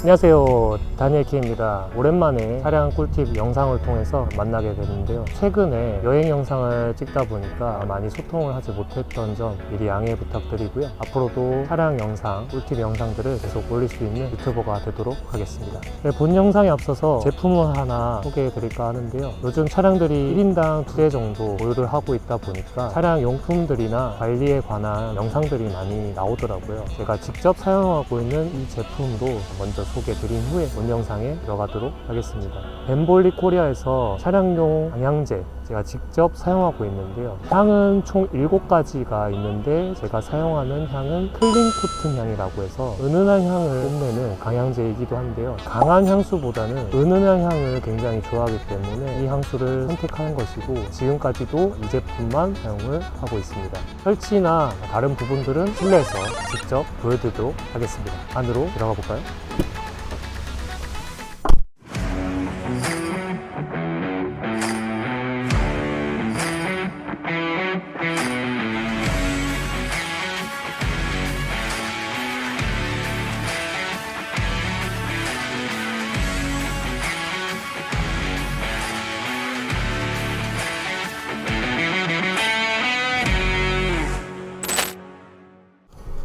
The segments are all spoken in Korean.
안녕하세요. 다니엘 키입니다. 오랜만에 차량 꿀팁 영상을 통해서 만나게 됐는데요. 최근에 여행 영상을 찍다 보니까 많이 소통을 하지 못했던 점 미리 양해 부탁드리고요. 앞으로도 차량 영상 꿀팁 영상들을 계속 올릴 수 있는 유튜버가 되도록 하겠습니다. 네, 본 영상에 앞서서 제품을 하나 소개해 드릴까 하는데요. 요즘 차량들이 1인당 두대 정도 보유를 하고 있다 보니까 차량 용품들이나 관리에 관한 영상들이 많이 나오더라고요. 제가 직접 사용하고 있는 이 제품도 먼저 소개 드린 후에 본 영상에 들어가도록 하겠습니다. 벤볼리 코리아에서 차량용 방향제 제가 직접 사용하고 있는데요. 향은 총 7가지가 있는데 제가 사용하는 향은 클린 코튼 향이라고 해서 은은한 향을 뽐내는 강향제이기도 한데요. 강한 향수보다는 은은한 향을 굉장히 좋아하기 때문에 이 향수를 선택하는 것이고 지금까지도 이 제품만 사용을 하고 있습니다. 설치나 다른 부분들은 실내에서 직접 보여드리도록 하겠습니다. 안으로 들어가 볼까요?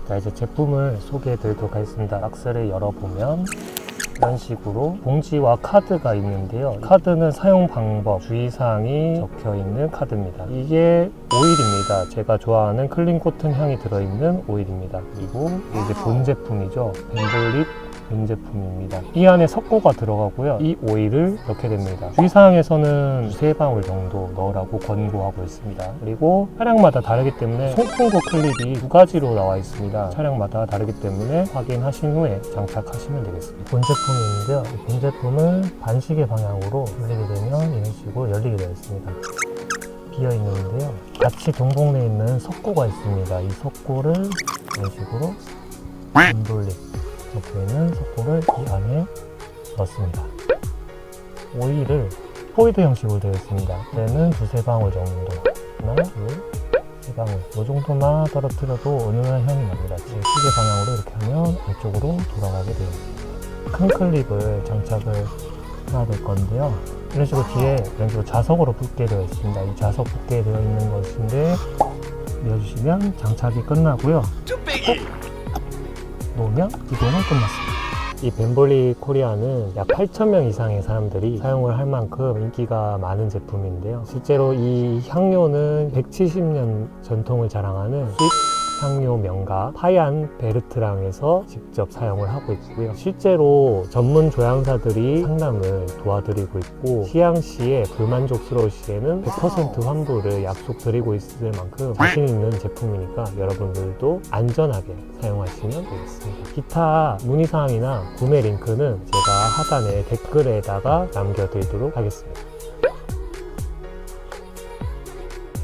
자 이제 제품을 소개해 드리도록 하겠습니다. 박스를 열어보면 이런 식으로 봉지와 카드가 있는데요. 카드는 사용 방법 주의사항이 적혀 있는 카드입니다. 이게 오일입니다. 제가 좋아하는 클린 코튼 향이 들어있는 오일입니다. 그리고 이제 본 제품이죠. 벤볼립 본 제품입니다. 이 안에 석고가 들어가고요. 이 오일을 넣게 됩니다. 주의사항에서는 세 방울 정도 넣으라고 권고하고 있습니다. 그리고 차량마다 다르기 때문에 송풍구 클립이 두 가지로 나와 있습니다. 차량마다 다르기 때문에 확인하신 후에 장착하시면 되겠습니다. 본 제품인데요. 이본 제품은 반시계 방향으로 열리게 되면 이런 식으로 열리게 되어 있습니다. 비어 있는데요. 같이 동봉되어 있는 석고가 있습니다. 이 석고를 이런 식으로 돌립 있는 석고를 이 안에 넣습니다. 오일을 포이드 형식으로 되어 있습니다. 얘는 두세 방울 정도, 하나, 둘, 세 방울. 이 정도만 떨어뜨려도 은은한 향이 납니다. 지금 시계 방향으로 이렇게 하면 이쪽으로 돌아가게 되어 있습니다. 큰 클립을 장착을 해야 될 건데요. 이런 식으로 뒤에 이런 식으로 자석으로 붙게 되어 있습니다. 이 자석 붙게 되어 있는 것인데 밀어주시면 장착이 끝나고요. 놓 으면 이동은 끝났습니다. 이 벤볼리 코리아는 약 8,000명 이상의 사람들이 사용을 할 만큼 인기가 많은 제품인데요. 실제로 이 향료는 170년 전통을 자랑하는 향료 명가 파얀 베르트랑에서 직접 사용을 하고 있고요. 실제로 전문 조향사들이 상담을 도와드리고 있고 시향 시에 불만족스러울 시에는 100% 환불을 약속드리고 있을 만큼 자신 있는 제품이니까 여러분들도 안전하게 사용하시면 되겠습니다. 기타 문의사항이나 구매 링크는 제가 하단에 댓글에다가 남겨드리도록 하겠습니다.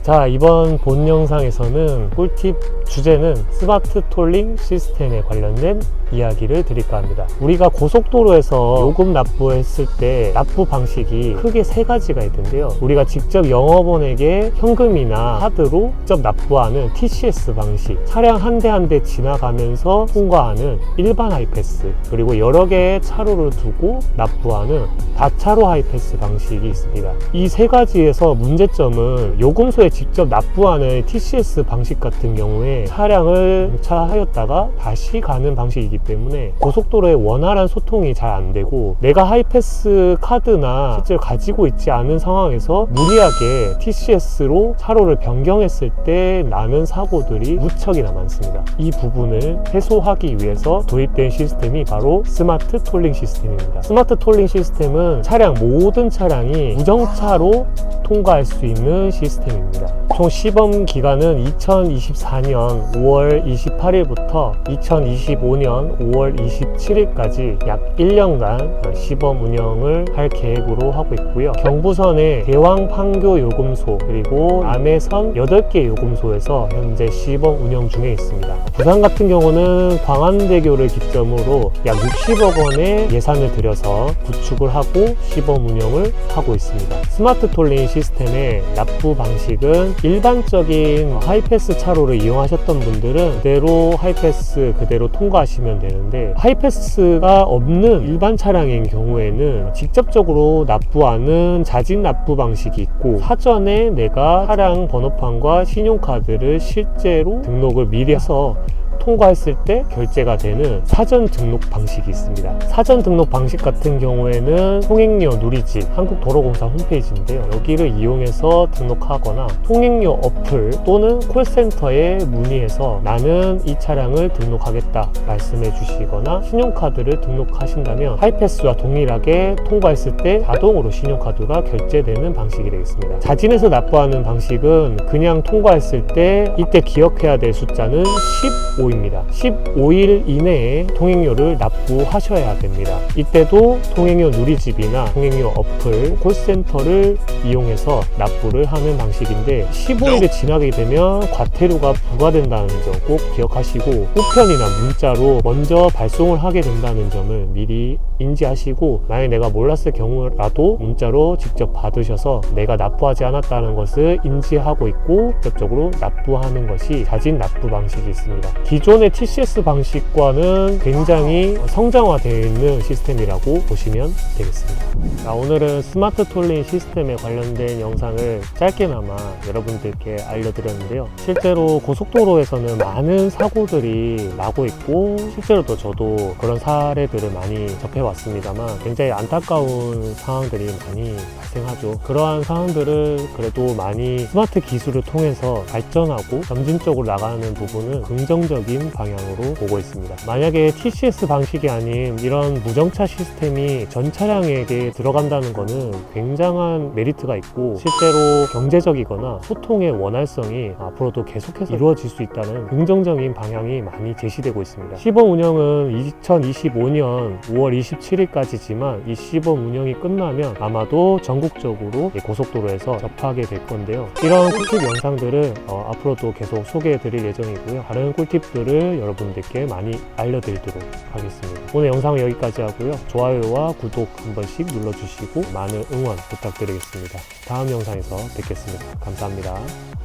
자 이번 본 영상에서는 꿀팁 주제는 스마트 톨링 시스템에 관련된 이야기를 드릴까 합니다. 우리가 고속도로에서 요금 납부했을 때 납부 방식이 크게 세 가지가 있는데요. 우리가 직접 영업원에게 현금이나 카드로 직접 납부하는 TCS 방식, 차량 한 대 한 대 지나가면서 통과하는 일반 하이패스, 그리고 여러 개의 차로를 두고 납부하는 다차로 하이패스 방식이 있습니다. 이 세 가지에서 문제점은 요금소에 직접 납부하는 TCS 방식 같은 경우 에 차량을 주차하였다가 다시 가는 방식이기 때문에 고속도로에 원활한 소통이 잘 안 되고 내가 하이패스 카드나 실제로 가지고 있지 않은 상황에서 무리하게 TCS로 차로를 변경했을 때 나는 사고들이 무척이나 많습니다. 이 부분을 해소하기 위해서 도입된 시스템이 바로 스마트 톨링 시스템입니다. 스마트 톨링 시스템은 차량 모든 차량이 무정차로 통과할 수 있는 시스템입니다. 총 시범 기간은 2024년 5월 28일부터 2025년 5월 27일까지 약 1년간 시범 운영을 할 계획으로 하고 있고요. 경부선의 대왕 판교 요금소 그리고 남해선 8개 요금소에서 현재 시범 운영 중에 있습니다. 부산 같은 경우는 광안대교를 기점으로 약 60억 원의 예산을 들여서 구축을 하고 시범 운영을 하고 있습니다. 스마트 톨링 시스템의 납부 방식은 일반적인 하이패스 차로를 이용하셨던 분들은 그대로 하이패스 그대로 통과하시면 되는데 하이패스가 없는 일반 차량인 경우에는 직접적으로 납부하는 자진 납부 방식이 있고 사전에 내가 차량 번호판과 신용카드를 실제로 등록을 미리 해서 통과했을 때 결제가 되는 사전 등록 방식이 있습니다. 사전 등록 방식 같은 경우에는 통행료 누리집 한국도로공사 홈페이지인데요. 여기를 이용해서 등록하거나 통행료 어플 또는 콜센터에 문의해서 나는 이 차량을 등록하겠다 말씀해 주시거나 신용카드를 등록하신다면 하이패스와 동일하게 통과했을 때 자동으로 신용카드가 결제되는 방식이 되겠습니다. 자진해서 납부하는 방식은 그냥 통과했을 때 이때 기억해야 될 숫자는 15 입니다. 15일 이내에 통행료를 납부하셔야 됩니다. 이때도 통행료 누리집이나 통행료 어플, 콜센터를 이용해서 납부를 하는 방식인데 15일이 지나게 되면 과태료가 부과된다는 점 꼭 기억하시고 우편이나 문자로 먼저 발송을 하게 된다는 점을 미리 인지하시고 만약 내가 몰랐을 경우라도 문자로 직접 받으셔서 내가 납부하지 않았다는 것을 인지하고 있고 직접적으로 납부하는 것이 자진 납부 방식이 있습니다. 기존의 TCS 방식과는 굉장히 성장화되어 있는 시스템이라고 보시면 되겠습니다. 자, 오늘은 스마트 톨링 시스템에 관련된 영상을 짧게나마 여러분들께 알려드렸는데요. 실제로 고속도로에서는 많은 사고들이 나고 있고 실제로도 저도 그런 사례들을 많이 접해왔습니다만 굉장히 안타까운 상황들이 많이 발생하죠. 그러한 상황들을 그래도 많이 스마트 기술을 통해서 발전하고 점진적으로 나가는 부분은 긍정적인 방향으로 보고 있습니다. 만약에 TCS 방식이 아닌 이런 무정차 시스템이 전 차량에게 들어간다는 것은 굉장한 메리트가 있고 실제로 경제적이거나 소통의 원활성이 앞으로도 계속해서 이루어질 수 있다는 긍정적인 방향이 많이 제시되고 있습니다. 시범 운영은 2025년 5월 27일까지지만 이 시범 운영이 끝나면 아마도 전국적으로 고속도로에서 접하게 될 건데요. 이런 꿀팁 영상들을 어, 앞으로도 계속 소개해 드릴 예정이고요. 다른 꿀팁 들을 여러분들께 많이 알려드리도록 하겠습니다. 오늘 영상은 여기까지 하고요. 좋아요와 구독 한 번씩 눌러주시고 많은 응원 부탁드리겠습니다. 다음 영상에서 뵙겠습니다. 감사합니다.